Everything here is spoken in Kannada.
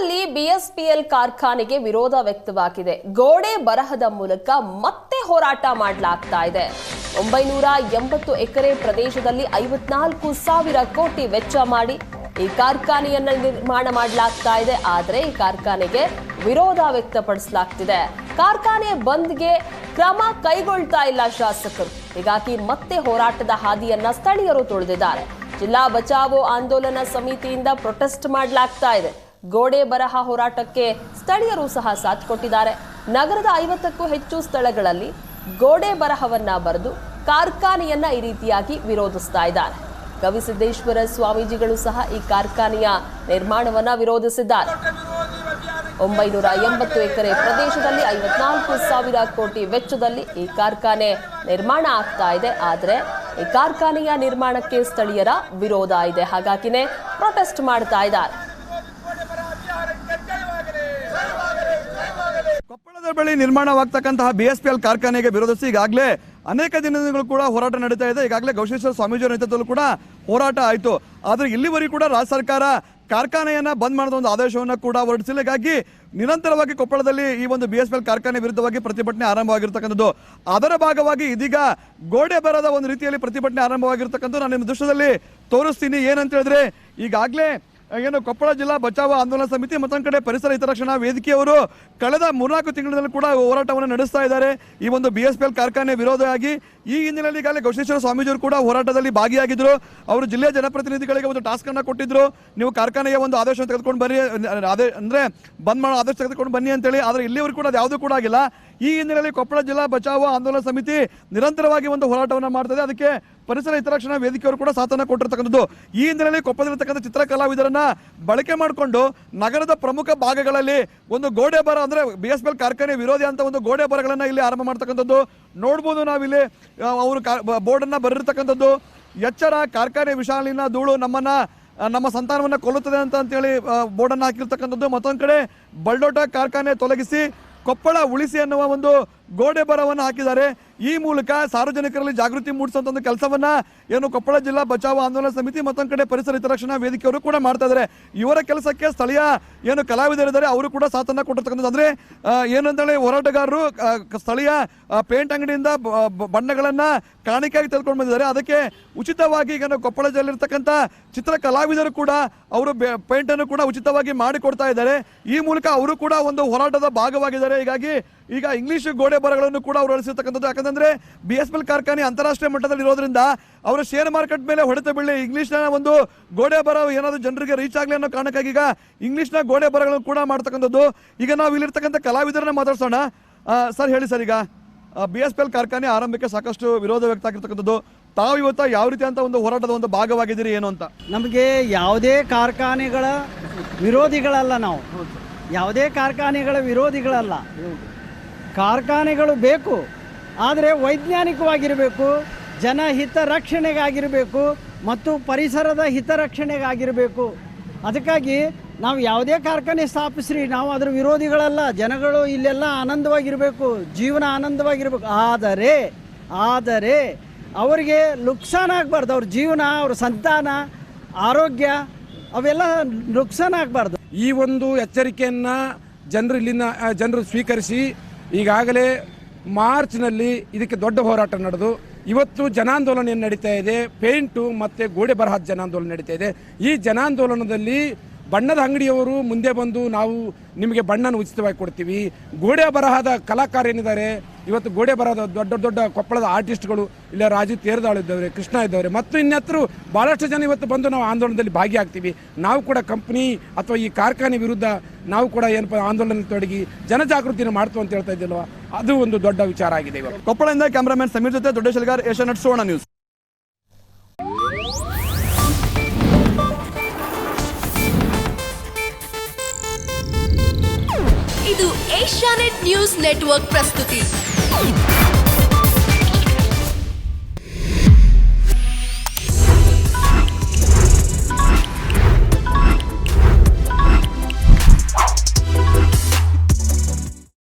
ಕೊಪ್ಪಳದಲ್ಲಿ ಬಿಎಸ್ಪಿಎಲ್ ಕಾರ್ಖಾನೆಗೆ ವಿರೋಧ ವ್ಯಕ್ತವಾಗಿದೆ. ಗೋಡೆ ಬರಹದ ಮೂಲಕ ಮತ್ತೆ ಹೋರಾಟ ಮಾಡಲಾಗ್ತಾ ಇದೆ. ಒಂಬೈನೂರ ಎಂಬತ್ತು ಎಕರೆ ಪ್ರದೇಶದಲ್ಲಿ ಐವತ್ನಾಲ್ಕು ಸಾವಿರ ಕೋಟಿ ವೆಚ್ಚ ಮಾಡಿ ಈ ಕಾರ್ಖಾನೆಯನ್ನ ನಿರ್ಮಾಣ ಮಾಡಲಾಗ್ತಾ ಇದೆ. ಆದರೆ ಈ ಕಾರ್ಖಾನೆಗೆ ವಿರೋಧ ವ್ಯಕ್ತಪಡಿಸಲಾಗ್ತಿದೆ. ಕಾರ್ಖಾನೆ ಬಂದ್ಗೆ ಕ್ರಮ ಕೈಗೊಳ್ತಾ ಇಲ್ಲ ಶಾಸಕರು. ಹೀಗಾಗಿ ಮತ್ತೆ ಹೋರಾಟದ ಹಾದಿಯನ್ನ ಸ್ಥಳೀಯರು ತೊಳೆದಿದ್ದಾರೆ. ಜಿಲ್ಲಾ ಬಚಾವೋ ಆಂದೋಲನ ಸಮಿತಿಯಿಂದ ಪ್ರೊಟೆಸ್ಟ್ ಮಾಡಲಾಗ್ತಾ ಇದೆ. ಗೋಡೆ ಬರಹ ಹೋರಾಟಕ್ಕೆ ಸ್ಥಳೀಯರು ಸಹ ಸಾಥ್ ಕೊಟ್ಟಿದ್ದಾರೆ. ನಗರದ ಐವತ್ತಕ್ಕೂ ಹೆಚ್ಚು ಸ್ಥಳಗಳಲ್ಲಿ ಗೋಡೆ ಬರಹವನ್ನ ಬರೆದು ಕಾರ್ಖಾನೆಯನ್ನ ಈ ರೀತಿಯಾಗಿ ವಿರೋಧಿಸ್ತಾ ಇದ್ದಾರೆ. ಕವಿಸಿದ್ದೇಶ್ವರ ಸ್ವಾಮೀಜಿಗಳು ಸಹ ಈ ಕಾರ್ಖಾನೆಯ ನಿರ್ಮಾಣವನ್ನ ವಿರೋಧಿಸಿದ್ದಾರೆ. ಒಂಬೈನೂರ ಎಂಬತ್ತು ಎಕರೆ ಪ್ರದೇಶದಲ್ಲಿ ಐವತ್ನಾಲ್ಕು ಸಾವಿರ ಕೋಟಿ ವೆಚ್ಚದಲ್ಲಿ ಈ ಕಾರ್ಖಾನೆ ನಿರ್ಮಾಣ ಆಗ್ತಾ ಇದೆ. ಆದರೆ ಈ ಕಾರ್ಖಾನೆಯ ನಿರ್ಮಾಣಕ್ಕೆ ಸ್ಥಳೀಯರ ವಿರೋಧ ಇದೆ. ಹಾಗಾಗಿನೇ ಪ್ರೊಟೆಸ್ಟ್ ಮಾಡ್ತಾ ಇದ್ದಾರೆ. ಬಳಿ ನಿರ್ಮಾಣವಾಗ್ತಕ್ಕಂತಹ ಬಿ ಎಸ್ ಪಿ ಎಲ್ ಕಾರ್ಖಾನೆಗೆ ವಿರೋಧಿಸಿ ಈಗಾಗಲೇ ಅನೇಕ ದಿನಗಳು ಕೂಡ ಹೋರಾಟ ನಡೀತಾ ಇದೆ. ಈಗಾಗಲೇ ಗೌಶೇಶ್ವರ ಸ್ವಾಮೀಜಿಯವರ ನೇತೃತ್ವದಲ್ಲೂ ಕೂಡ ಹೋರಾಟ ಆಯಿತು. ಆದರೆ ಇಲ್ಲಿವರೆಗೂ ಕೂಡ ರಾಜ್ಯ ಸರ್ಕಾರ ಕಾರ್ಖಾನೆಯನ್ನ ಬಂದ್ ಮಾಡಿದ ಒಂದು ಆದೇಶವನ್ನು ಕೂಡ ಹೊರಡಿಸಿಲ್ಲ. ಹೀಗಾಗಿ ನಿರಂತರವಾಗಿ ಕೊಪ್ಪಳದಲ್ಲಿ ಈ ಒಂದು ಬಿ ಎಸ್ ಪಿ ಎಲ್ ಕಾರ್ಖಾನೆ ವಿರುದ್ಧವಾಗಿ ಪ್ರತಿಭಟನೆ ಆರಂಭವಾಗಿರ್ತಕ್ಕಂಥದ್ದು. ಅದರ ಭಾಗವಾಗಿ ಇದೀಗ ಗೋಡೆ ಬರದ ಒಂದು ರೀತಿಯಲ್ಲಿ ಪ್ರತಿಭಟನೆ ಆರಂಭವಾಗಿರ್ತಕ್ಕಂಥದ್ದು. ನಾನು ನಿಮ್ಮ ದೃಶ್ಯದಲ್ಲಿ ತೋರಿಸ್ತೀನಿ. ಏನಂತ ಹೇಳಿದ್ರೆ, ಈಗಾಗಲೇ ಏನು, ಕೊಪ್ಪಳ ಜಿಲ್ಲಾ ಬಚಾವ ಆಂದೋಲನ ಸಮಿತಿ ಮತ್ತೊಂದು ಕಡೆ ಪರಿಸರ ಹಿತರಕ್ಷಣಾ ವೇದಿಕೆಯವರು ಕಳೆದ ಮೂರ್ನಾಲ್ಕು ತಿಂಗಳಲ್ಲಿ ಕೂಡ ಹೋರಾಟವನ್ನು ನಡೆಸ್ತಾ ಇದ್ದಾರೆ. ಈ ಒಂದು ಬಿ ಎಸ್ ಪಿ ಎಲ್ ಕಾರ್ಖಾನೆ ವಿರೋಧವಾಗಿ ಈ ಹಿನ್ನೆಲೆಯಲ್ಲಿ ಈಗಾಗಲೇ ಗೌಶೇಶ್ವರ ಸ್ವಾಮೀಜಿಯವರು ಕೂಡ ಹೋರಾಟದಲ್ಲಿ ಭಾಗಿಯಾಗಿದ್ದರು ಅವರು ಜಿಲ್ಲೆಯ ಜನಪ್ರತಿನಿಧಿಗಳಿಗೆ ಒಂದು ಟಾಸ್ಕ್ ಅನ್ನು ಕೊಟ್ಟಿದ್ರು. ನೀವು ಕಾರ್ಖಾನೆಯ ಒಂದು ಆದೇಶವನ್ನು ತೆಗೆದುಕೊಂಡು ಬರ್ರಿ ಅದೇ ಅಂದ್ರೆ ಬಂದ್ ಮಾಡೋ ಆದೇಶ ತೆಗೆದುಕೊಂಡು ಬನ್ನಿ ಅಂತೇಳಿ. ಆದರೆ ಇಲ್ಲಿವರೆಗೂ ಕೂಡ ಅದು ಯಾವುದೂ ಕೂಡ ಆಗಿಲ್ಲ. ಈ ಹಿನ್ನೆಲೆಯಲ್ಲಿ ಕೊಪ್ಪಳ ಜಿಲ್ಲಾ ಬಚಾವ ಆಂದೋಲನ ಸಮಿತಿ ನಿರಂತರವಾಗಿ ಒಂದು ಹೋರಾಟವನ್ನು ಮಾಡ್ತದೆ. ಅದಕ್ಕೆ ಪರಿಸರ ಹಿತರಕ್ಷಣಾ ವೇದಿಕೆಯವರು ಕೂಡ ಸಾಥನ್ನು ಕೊಟ್ಟಿರತಕ್ಕಂಥದ್ದು. ಈ ಹಿನ್ನೆಲೆಯಲ್ಲಿ ಕೊಪ್ಪದಲ್ಲಿರ್ತಕ್ಕಂಥ ಚಿತ್ರ ಕಲಾವಿದರನ್ನ ಬಳಕೆ ಮಾಡಿಕೊಂಡು ನಗರದ ಪ್ರಮುಖ ಭಾಗಗಳಲ್ಲಿ ಒಂದು ಗೋಡೆ ಬರ ಅಂದ್ರೆ ಬಿ ಎಸ್ ಎಲ್ ಕಾರ್ಖಾನೆ ವಿರೋಧಿ ಅಂತ ಒಂದು ಗೋಡೆ ಬರಗಳನ್ನು ಇಲ್ಲಿ ಆರಂಭ ಮಾಡ್ತಕ್ಕಂಥದ್ದು. ನೋಡ್ಬೋದು ನಾವಿಲ್ಲಿ ಅವರು ಬೋರ್ಡ್ ಅನ್ನ ಬರೆದಿರ್ತಕ್ಕಂಥದ್ದು. ಎಚ್ಚರ, ಕಾರ್ಖಾನೆ ವಿಶಾಲಿನ ಧೂಳು ನಮ್ಮನ್ನ ನಮ್ಮ ಸಂತಾನವನ್ನ ಕೊಲ್ಲುತ್ತದೆ ಅಂತ, ಅಂತೇಳಿ ಬೋರ್ಡನ್ನು ಹಾಕಿರ್ತಕ್ಕಂಥದ್ದು. ಮತ್ತೊಂದು ಕಡೆ ಬಲ್ಡೋಟ ಕಾರ್ಖಾನೆ ತೊಲಗಿಸಿ ಕೊಪ್ಪಳ ಉಳಿಸಿ ಅನ್ನುವ ಒಂದು ಗೋಡೆ ಬರವನ್ನು ಹಾಕಿದ್ದಾರೆ. ಈ ಮೂಲಕ ಸಾರ್ವಜನಿಕರಲ್ಲಿ ಜಾಗೃತಿ ಮೂಡಿಸುವಂತ ಒಂದು ಕೆಲಸವನ್ನ ಏನು ಕೊಪ್ಪಳ ಜಿಲ್ಲಾ ಬಚಾವ ಆಂದೋಲನ ಸಮಿತಿ ಮತ್ತೊಂದು ಕಡೆ ಪರಿಸರ ಹಿತರಕ್ಷಣಾ ವೇದಿಕೆಯವರು ಕೂಡ ಮಾಡ್ತಾ ಇದ್ದಾರೆ. ಇವರ ಕೆಲಸಕ್ಕೆ ಸ್ಥಳೀಯ ಏನು ಕಲಾವಿದರಿದ್ದಾರೆ, ಅವರು ಕೂಡ ಸಾಥನ್ನ ಕೊಟ್ಟಿರ್ತಕ್ಕಂಥದ್ದು. ಅಂದ್ರೆ ಏನಂತೇಳಿ ಹೋರಾಟಗಾರರು ಸ್ಥಳೀಯ ಪೇಂಟ್ ಅಂಗಡಿಯಿಂದ ಬಣ್ಣಗಳನ್ನ ಕಾಣಿಕೆಯಾಗಿ ತೆಗೆದುಕೊಂಡು ಬಂದಿದ್ದಾರೆ. ಅದಕ್ಕೆ ಉಚಿತವಾಗಿ ಈಗ ಕೊಪ್ಪಳ ಜಿಲ್ಲೆಯಲ್ಲಿರ್ತಕ್ಕಂಥ ಚಿತ್ರ ಕಲಾವಿದರು ಕೂಡ ಅವರು ಪೇಂಟ್ ಅನ್ನು ಕೂಡ ಉಚಿತವಾಗಿ ಮಾಡಿಕೊಡ್ತಾ ಇದ್ದಾರೆ. ಈ ಮೂಲಕ ಅವರು ಕೂಡ ಒಂದು ಹೋರಾಟದ ಭಾಗವಾಗಿದ್ದಾರೆ. ಹೀಗಾಗಿ ಈಗ ಇಂಗ್ಲಿಷ್ ಗೋಡೆ ಬರಗಳನ್ನು ಕೂಡ ಅವರು ಅಳಿಸಿರ್ತಕ್ಕಂಥದ್ದು. ಯಾಕಂದ್ರೆ ಬಿ ಎಸ್ ಎಲ್ ಕಾರ್ಖಾನೆ ಅಂತಾರಾಷ್ಟ್ರೀಯ ಮಟ್ಟದಲ್ಲಿ ಇರೋದ್ರಿಂದ ಅವರ ಶೇರ್ ಮಾರ್ಕೆಟ್ ಮೇಲೆ ಹೊಡೆತ ಬೀಳಿ ಇಂಗ್ಲಿಷ್ನ ಒಂದು ಗೋಡೆ ಬರ ಏನಾದರೂ ಜನರಿಗೆ ರೀಚ್ ಆಗಲಿ ಅನ್ನೋ ಕಾರಣಕ್ಕಾಗಿ ಈಗ ಇಂಗ್ಲಿಷ್ನ ಗೋಡೆ ಬರಗಳನ್ನು ಕೂಡ ಮಾಡ್ತಕ್ಕಂಥದ್ದು. ಈಗ ನಾವು ಇಲ್ಲಿರ್ತಕ್ಕಂಥ ಕಲಾವಿದರನ್ನ ಮಾತಾಡ್ಸೋಣ. ಸರ್ ಹೇಳಿ ಸರ್ ಈಗ. ಬಿ ಎಸ್ ಪಿ ಎಲ್ ಕಾರ್ಖಾನೆ ಆರಂಭಕ್ಕೆ ಸಾಕಷ್ಟು ವಿರೋಧ ವ್ಯಕ್ತ ಆಗಿರ್ತಕ್ಕಂಥದ್ದು ತಾವು ಇವತ್ತು ಯಾವ ರೀತಿ ಅಂತ ಒಂದು ಹೋರಾಟದ ಒಂದು ಭಾಗವಾಗಿದ್ದೀರಿ ಏನು ಅಂತ? ನಮಗೆ ಯಾವುದೇ ಕಾರ್ಖಾನೆಗಳ ವಿರೋಧಿಗಳಲ್ಲ ನಾವು. ಯಾವುದೇ ಕಾರ್ಖಾನೆಗಳ ವಿರೋಧಿಗಳಲ್ಲ. ಕಾರ್ಖಾನೆಗಳು ಬೇಕು, ಆದರೆ ವೈಜ್ಞಾನಿಕವಾಗಿರಬೇಕು ಜನ ಹಿತರಕ್ಷಣೆಗಾಗಿರಬೇಕು ಮತ್ತು ಪರಿಸರದ ಹಿತರಕ್ಷಣೆಗಾಗಿರಬೇಕು ಅದಕ್ಕಾಗಿ ನಾವು ಯಾವುದೇ ಕಾರ್ಖಾನೆ ಸ್ಥಾಪಿಸ್ರಿ, ನಾವು ಅದರ ವಿರೋಧಿಗಳಲ್ಲ, ಜನಗಳು ಇಲ್ಲೆಲ್ಲ ಆನಂದವಾಗಿರಬೇಕು, ಜೀವನ ಆನಂದವಾಗಿರಬೇಕು. ಆದರೆ ಆದರೆ ಅವರಿಗೆ ನುಕ್ಸಾನ ಆಗಬಾರ್ದು, ಅವ್ರ ಜೀವನ, ಅವ್ರ ಸಂತಾನ, ಆರೋಗ್ಯ, ಅವೆಲ್ಲ ನುಕ್ಸಾನ ಆಗಬಾರ್ದು. ಈ ಒಂದು ಎಚ್ಚರಿಕೆಯನ್ನು ಜನರು ಇಲ್ಲಿನ ಜನರು ಸ್ವೀಕರಿಸಿ ಈಗಾಗಲೇ ಮಾರ್ಚ್ನಲ್ಲಿ ಇದಕ್ಕೆ ದೊಡ್ಡ ಹೋರಾಟ ನಡೆದು ಇವತ್ತು ಜನಾಂದೋಲನ ಏನು ನಡೀತಾ ಇದೆ, ಪೇಂಟು ಮತ್ತು ಗೋಡೆ ಬರಹದ ಜನಾಂದೋಲನ ನಡೀತಾ ಇದೆ. ಈ ಜನಾಂದೋಲನದಲ್ಲಿ ಬಣ್ಣದ ಅಂಗಡಿಯವರು ಮುಂದೆ ಬಂದು ನಾವು ನಿಮಗೆ ಬಣ್ಣನ ಉಚಿತವಾಗಿ ಕೊಡ್ತೀವಿ. ಗೋಡೆ ಬರಹದ ಕಲಾಕಾರ ಏನಿದ್ದಾರೆ ಇವತ್ತು ಗೋಡೆ ಬರಹದ ದೊಡ್ಡ ದೊಡ್ಡ ಕೊಪ್ಪಳದ ಆರ್ಟಿಸ್ಟ್ಗಳು ಇಲ್ಲ, ರಾಜು ತೇರದಾಳು ಇದ್ದವ್ರೆ, ಕೃಷ್ಣ ಇದ್ದವ್ರೆ, ಮತ್ತು ಇನ್ನೆತ್ತರು ಭಾಳಷ್ಟು ಜನ ಇವತ್ತು ಬಂದು ನಾವು ಆಂದೋಲನದಲ್ಲಿ ಭಾಗಿಯಾಗ್ತೀವಿ. ನಾವು ಕೂಡ ಕಂಪ್ನಿ ಅಥವಾ ಈ ಕಾರ್ಖಾನೆ ವಿರುದ್ಧ ನಾವು ಕೂಡ ಏನಪ್ಪ ಆಂದೋಲನ ತೊಡಗಿ ಜನಜಾಗೃತಿನ ಮಾಡ್ತು ಅಂತ ಹೇಳ್ತಾ ಇದ್ದಿಲ್ವಾ ಅದು ಒಂದು ದೊಡ್ಡ ವಿಚಾರ ಆಗಿದೆ ಇವಾಗ. ಕೊಪ್ಪಳದಿಂದ ಕ್ಯಾಮರಾಮನ್ ಸಮೀರ್ ಜೊತೆ ದೊಡ್ಡ ಶೆಲ್ಗಾರ್ ಏಷ್ಯಾನೆಟ್ ಸುವರ್ಣ ನ್ಯೂಸ್. ಇದು ಏಷ್ಯಾನೆಟ್ ನ್ಯೂಸ್ ನೆಟ್ವರ್ಕ್ ಪ್ರಸ್ತುತಿ.